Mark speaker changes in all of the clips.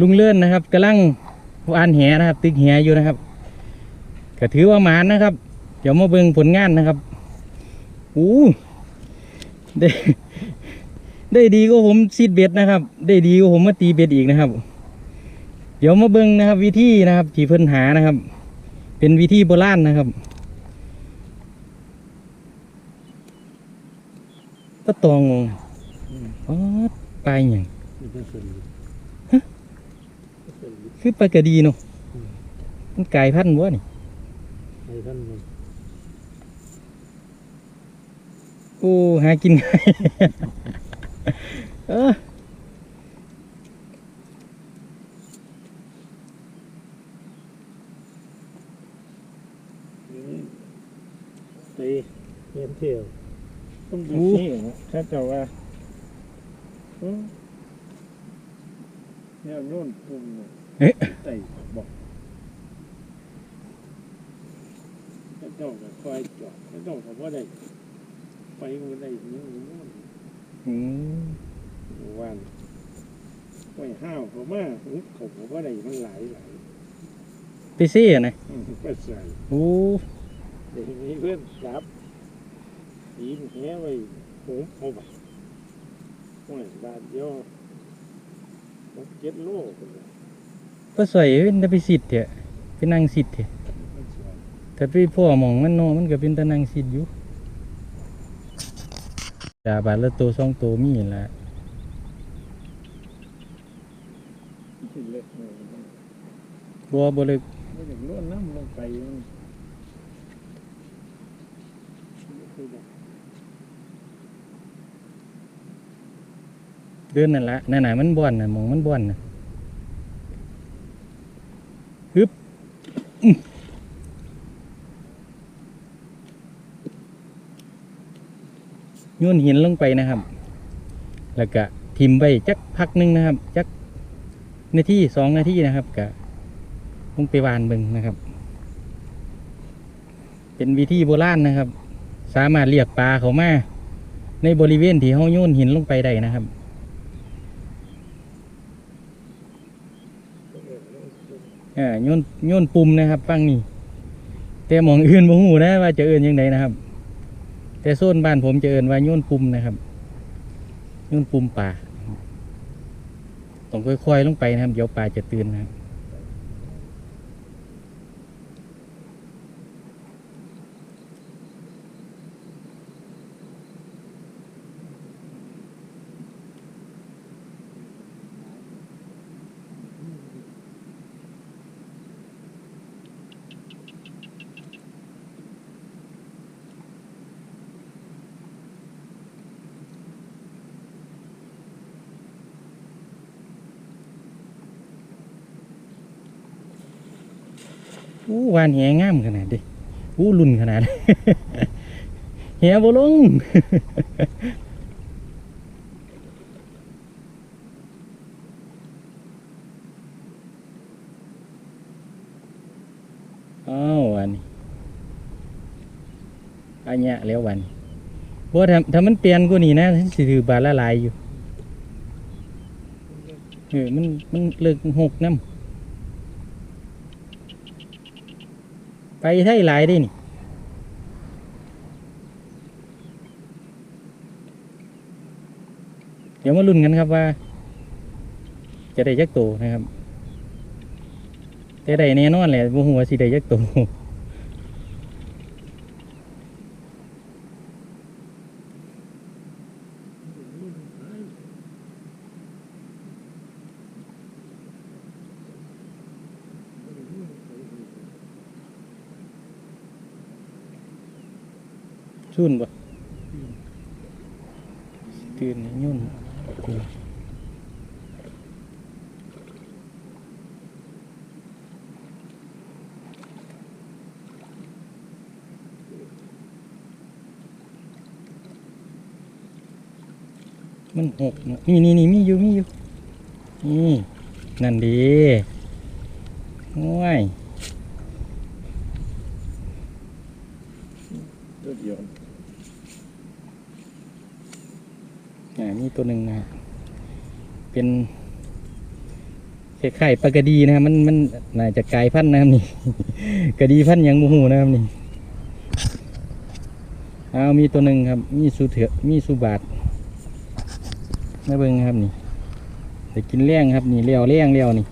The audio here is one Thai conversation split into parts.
Speaker 1: ลุงเลื่อนนะครับกำลังวานแหนะครับตึกแหอยู่นะครับก็ถือว่าหมานนะครับ เดี๋ยวมาเบิ่งผลงานนะครับอู้ได้ได้ดีก็ผมซีดเบ็ดนะครับ ได้ดีก็ผมมาตีเบ็ดอีกนะครับ เดี๋ยวมาเบิ่งนะครับ วิธีนะครับที่เพิ่นหานะครับ เป็นวิธีโบราณนะครับตะตองงงอ๋อปลาอย่าง
Speaker 2: นี่เป็นส่วน
Speaker 1: คือปลากระดีเนาะมันกลายพันธุ์วะนี่
Speaker 2: ในท่านมัน
Speaker 1: โอ้หากินง่ายเออ
Speaker 2: ตีเทียมเที่ยวต้องดูนี่นะถ้าเจ้าว่าเอ้อเนี่ยโน่นปุ่มเนี่ย
Speaker 1: เอ๊ะ
Speaker 2: ไต่บอกถ้าเจ้าก็คอยจอดถ้าเจ้าก็ว่าได้ไปมันได้นี่มันโน่น
Speaker 1: อืม
Speaker 2: วันไปห้าวเขามาหุบเขาก็ว่าได้มันหลายหลาย
Speaker 1: ไปซี่อะนะ
Speaker 2: อืมก็ใส่
Speaker 1: โอ้
Speaker 2: เดี๋ยวนี้เพื่อนจับยิงแหไว้หุบเอาไปโอ้ยบาทเดียวหกเจ็ดโลคนละ
Speaker 1: ก็สวยเป็นตะไปสิทธิ์เถอะไปนั่งสิทธิ์เถอะแต่ไปพ่อหมองมันเนาะมันก็เป็นตะนั่งสิทธิ์อยู่ดาบาทละตัวสองตัวมีนั่นละ
Speaker 2: ที่เล็กเลย
Speaker 1: บัวบัวเลย
Speaker 2: ไม่ถึงล้วนน้ำลงไปมัน
Speaker 1: เดินนั่นละนั่นน่ะมันบ่อนน่ะหมองมันบ่อนน่ะฮึบอื้อ โยนหินลงไปนะครับ แล้วก็ทิมไปจักพักหนึงนะครับ จักนาทีสองนาทีนะครับกะลงไปวานเบิงนะครับ เป็นวิธีโบราณนะครับ สามารถเรียกปลาเขามาในบริเวณที่เขาโยนหินลงไปได้นะครับ อ่าโยนย่นปุ่มนะครับฟังนี่แต่หมองอื่นบ่หูนะว่าจะเอื่นยังไงนะครับ แต่โซนบ้านผมจะเอื่นว่าโยนปุ่มนะครับย่นปุ่มป่าต้องค่อยๆลงไปนะครับเดี๋ยวป่าจะตื่นนะครับ อู้วานแหงามขนาดดิอู้รุ่นขนาดแหบ่ลงอ้าววันอันเนี้ยแล้ววันเพราะถ้าถ้ามันเปลี่ยนกว่านี้นะสิถือบาละลายอยู่เออมันมันเลิกหกน้ำ ไปไทยหลายได้นี่เดี๋ยวมาลุ้นกันครับว่า จะได้ยักษ์โตนะครับ แต่ได้แน่นอนแหละบ่ฮู้ว่าสิได้ยักษ์โตชุนบ่ตื่นยุ่นตื่นมันหกเนอะนี่นี่นี่มีอยู่มีอยู่นี่นั่นดีโอ้ย
Speaker 2: ตัวเดียว
Speaker 1: อ่า มีตัวหนึ่งนะเป็นคล้ายๆปลากระดีนะครับมันมันน่าจะกลายพันธุ์นะครับนี่ กระดีพันธุ์ยังโมหูนะครับนี่เอามีตัวหนึ่งครับ มีสูเถือมีสูบาทมาเบิ่งครับนี่แต่กินเลี้ยงครับนี่เลี้ยวเลี้ยงเลี้ยวนี่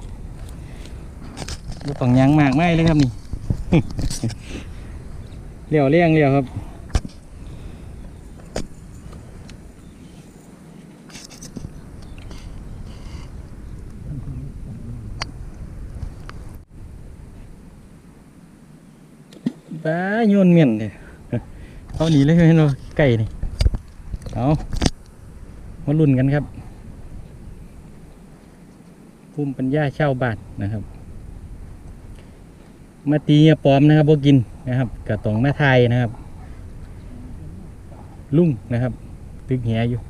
Speaker 1: บ่ต้องยังมากไม่เลยครับนี่เลี้ยวเลี้ยงเลี้ยวครับ้าโยนเมียนเลยเอาหนีเลยเห็นบ่ไก่นี่เอามาลุ้นกันครับภูมิปัญญาเช่าบ้านนะครับ มาตีเหี้ยปลอมนะครับบ่กินนะครับกระตองแมาไทยนะครับ ลุงนะครับตึกแหยอยู่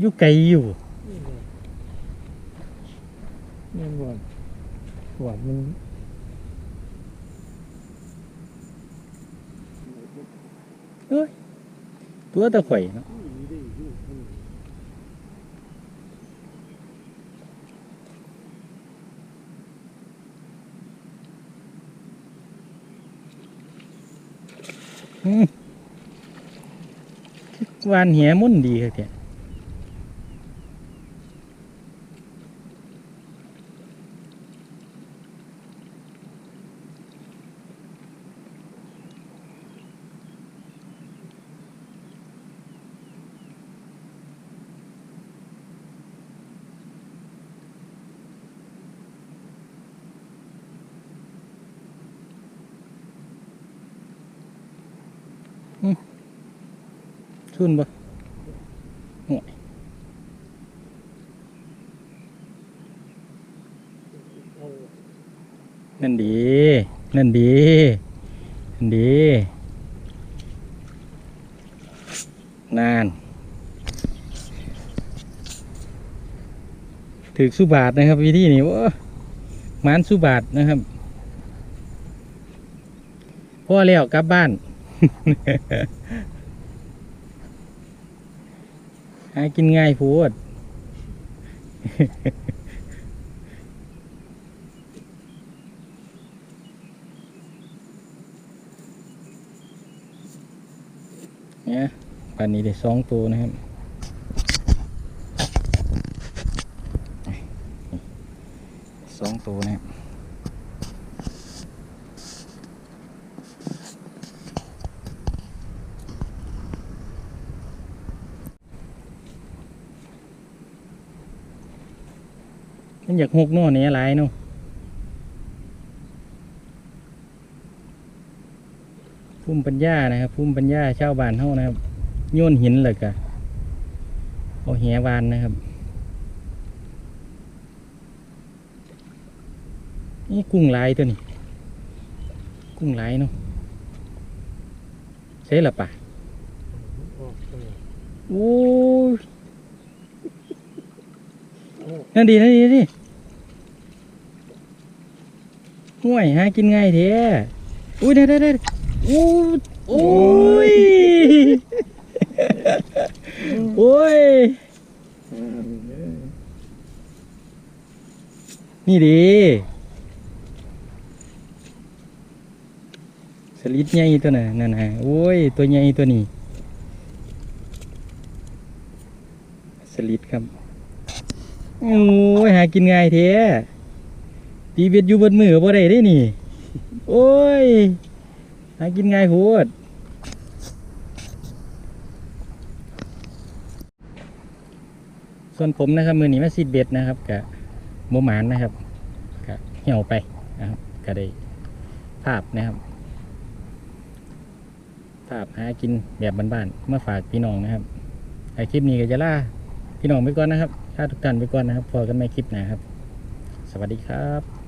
Speaker 1: อยู่ไกลอยู่
Speaker 2: นี่บ่อนหวานมัน
Speaker 1: ตัวตะไคร่เนาะอืมวานแหมุ่นดีครับแก ชุนบ่ห่วยนั่นดี นั่นดี นั่นดี นานถือสุบาทนะครับ วิธีนี้ว่ามานสุบาทนะครับพ่อแล้วกลับบ้าน หากินง่ายพูดเนี่ยปันนี้ได้สองตัวนะครับ สองตัวนะครับ มันอยากหกเนอเนี่ยหลายเนาะภูมิปัญญานะครับภูมิปัญญาชาวบ้านเฮานะครับโยนหินเลยกะเอาแหวานนะครับ นี่กุ้งลายตัวนี้ กุ้งลายเนาะใช่ละปะ
Speaker 2: ออกไป
Speaker 1: โอ้ยนั่นดีนั่นดีนี่ ห่วยหากินง่ายเท้อุ้ยได้ได้ได้โอ้ยโอ้ยโอ้ย
Speaker 2: อ่าเนี่ย
Speaker 1: นี่ดีสลิดใหญ่ตัวน่ะนั่นน่ะโอ้ย ตัวใหญ่ตัวนี้ สลิดครับ โอ้ย หากินง่ายเท้ ตีเบ็ดอยู่บนมือบ่ได้ได้นี่ โอ้ย หากินง่ายโหดส่วนผมนะครับ มือหนีมาซีดเบ็ดนะครับกะโมหมานนะครับกะเหี่ยวไปนะครับก็ได้ภาพนะครับ ภาพหากินแบบบ้านๆมาฝากพี่น้องนะครับไอคลิปนี้ก็จะล่าพี่น้องไปก่อนนะครับลาทุกท่านไปก่อนนะครับพอกันไม่คลิปนะครับ สวัสดีครับ